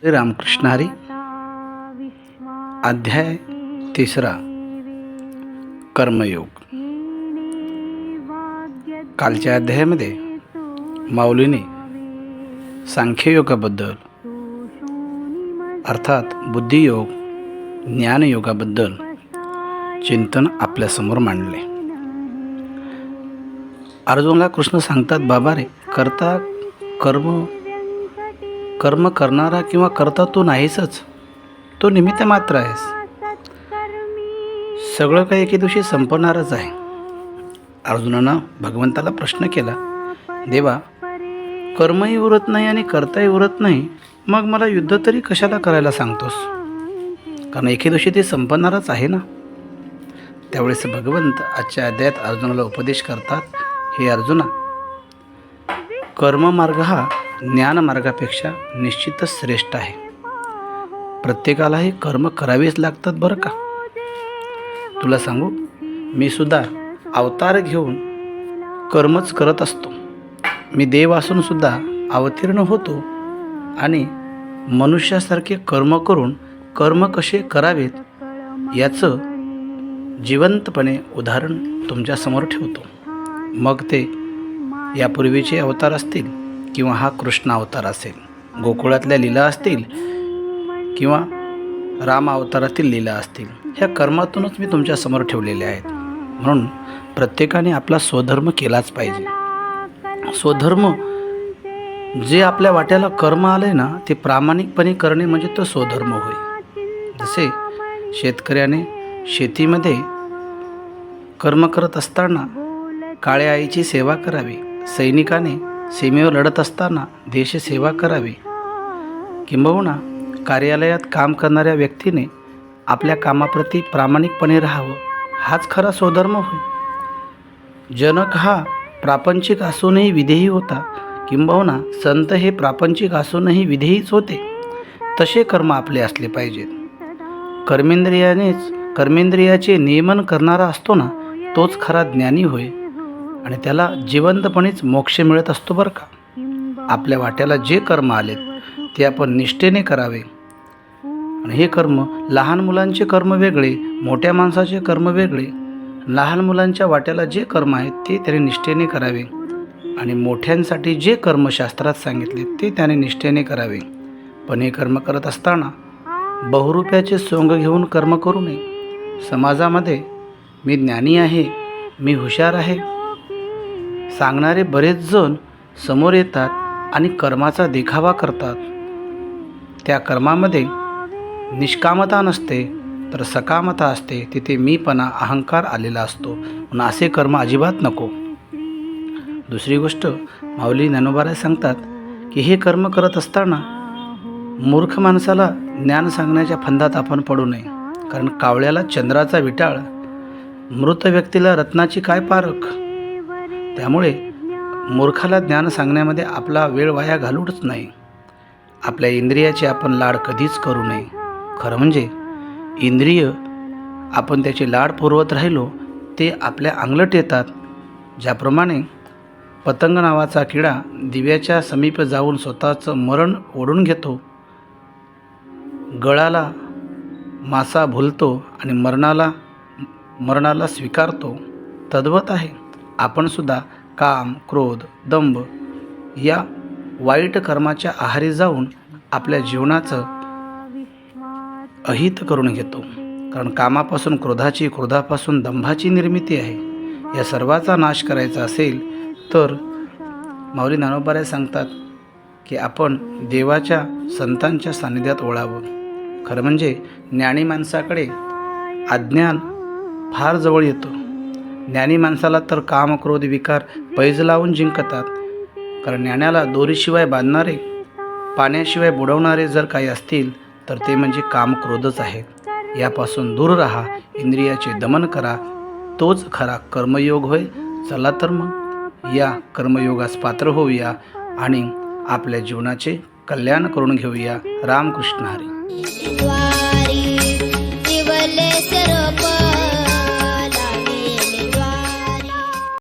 श्री रामकृष्ण हरी. अध्याय तिसरा. कर्मयोग. कालच्या अध्यायामध्ये माऊलीने सांख्ययोगाबद्दल अर्थात बुद्धियोग ज्ञानयोगाबद्दल चिंतन आपल्यासमोर मांडले. अर्जुनला कृष्ण सांगतात बाबा रे करता कर्म कर्म करणारा किंवा करता तू नाहीसच. तो निमित्त मात्र आहेस. सगळं काही एके दिवशी संपणारच आहे. अर्जुनानं भगवंताला प्रश्न केला देवा कर्मही उरत नाही आणि करताही उरत नाही मग मला युद्ध तरी कशाला करायला सांगतोस? कारण एके दिवशी ते संपणारच आहे ना? त्यावेळेस भगवंत आजच्या अध्यायात अर्जुनाला उपदेश करतात हे अर्जुना कर्ममार्ग हा ज्ञानमार्गापेक्षा निश्चितच श्रेष्ठ आहे. प्रत्येकालाही कर्म करावेच लागतात बरं का? तुला सांगू मी सुद्धा अवतार घेऊन कर्मच करत असतो. मी देव असूनसुद्धा अवतीर्ण होतो आणि मनुष्यासारखे कर्म करून कर्म कसे करावेत याचं जिवंतपणे उदाहरण तुमच्यासमोर ठेवतो. मग ते यापूर्वीचे अवतार असतील. किंवा हा कृष्ण अवतार असेल. गोकुळातल्या लीला असतील किंवा राम अवतारातील लीला असतील ह्या कर्मातूनच मी तुमच्यासमोर ठेवलेल्या आहेत. म्हणून प्रत्येकाने आपला स्वधर्म केलाच पाहिजे. स्वधर्म जे आपल्या वाट्याला कर्म आले ना ते प्रामाणिकपणे करणे म्हणजे तो स्वधर्म होय. जसे शेतकऱ्याने शेतीमध्ये कर्म करत असताना काळ्या आईची सेवा करावी सैनिकाने सीमेवर लढत असताना देशसेवा करावी. किंबहुना कार्यालयात काम करणाऱ्या व्यक्तीने आपल्या कामाप्रती प्रामाणिकपणे राहावं हाच खरा स्वधर्म होय. जनक हा प्रापंचिक असूनही विधेयी होता किंबहुना संत हे प्रापंचिक असूनही विधेयीच होते. तसे कर्म आपले असले पाहिजेत. कर्मेंद्रियानेच कर्मेंद्रियाचे नियमन करणारा असतो ना तोच खरा ज्ञानी होय. आणि त्याला जिवंतपणेच मोक्ष मिळत असतो बरं का? आपल्या वाट्याला जे कर्म आलेत ते आपण निष्ठेने करावे. आणि हे कर्म लहान मुलांचे कर्म वेगळे मोठ्या माणसाचे कर्म वेगळे. लहान मुलांच्या वाट्याला जे कर्म आहेत ते त्याने निष्ठेने करावे. आणि मोठ्यांसाठी जे कर्म शास्त्रात सांगितले ते त्याने निष्ठेने करावे. पण हे कर्म करत असताना बहुरुप्याचे सोंग घेऊन कर्म करू नये. समाजामध्ये मी ज्ञानी आहे मी हुशार आहे सांगणारे बरेच जण समोर येतात आणि कर्माचा देखावा करतात. त्या कर्मामध्ये निष्कामता नसते तर सकामता असते. तिथे मीपणा अहंकार आलेला असतो. पण असे कर्म अजिबात नको. दुसरी गोष्ट माऊली ज्ञानोबाराय सांगतात की हे कर्म करत असताना मूर्ख माणसाला ज्ञान सांगण्याच्या फंदात आपण पडू नये. कारण कावळ्याला चंद्राचा विटाळ मृत व्यक्तीला रत्नाची काय पारख? त्यामुळे मूर्खाला ज्ञान सांगण्यामध्ये आपला वेळ वाया घालूच नाही. आपल्या इंद्रियाचे आपण लाड कधीच करू नये. खरं म्हणजे इंद्रिय आपण त्याचे लाड पुरवत राहिलो ते आपल्या अंगलट येतात. ज्याप्रमाणे पतंग नावाचा किडा दिव्याच्या समीप जाऊन स्वतःचं मरण ओढून घेतो. गळाला मासा भुलतो आणि मरणाला मरणाला स्वीकारतो. तद्वत आहे. आपणसुद्धा काम क्रोध दंभ या वाईट कर्माच्या आहारी जाऊन आपल्या जीवनाचं अहित करून घेतो. कारण कामापासून क्रोधाची क्रोधापासून दंभाची निर्मिती आहे. या सर्वाचा नाश करायचा असेल तर माऊली ज्ञानोबाराय सांगतात की आपण देवाच्या संतांच्या सान्निध्यात ओळावं खरं म्हणजे ज्ञानी माणसाकडे अज्ञान फार जवळ येतो. ज्ञानी माणसाला तर काम क्रोध विकार पैज लावून जिंकतात. कारण ज्ञानाला दोरीशिवाय बांधणारे पाण्याशिवाय बुडवणारे जर काही असतील तर ते म्हणजे काम क्रोधच आहे यापासून दूर राहा इंद्रियाचे दमन करा. तोच खरा कर्मयोग होय. चला तर मग. या कर्मयोगास पात्र होऊया आणि आपल्या जीवनाचे कल्याण करून घेऊया. रामकृष्ण हरी.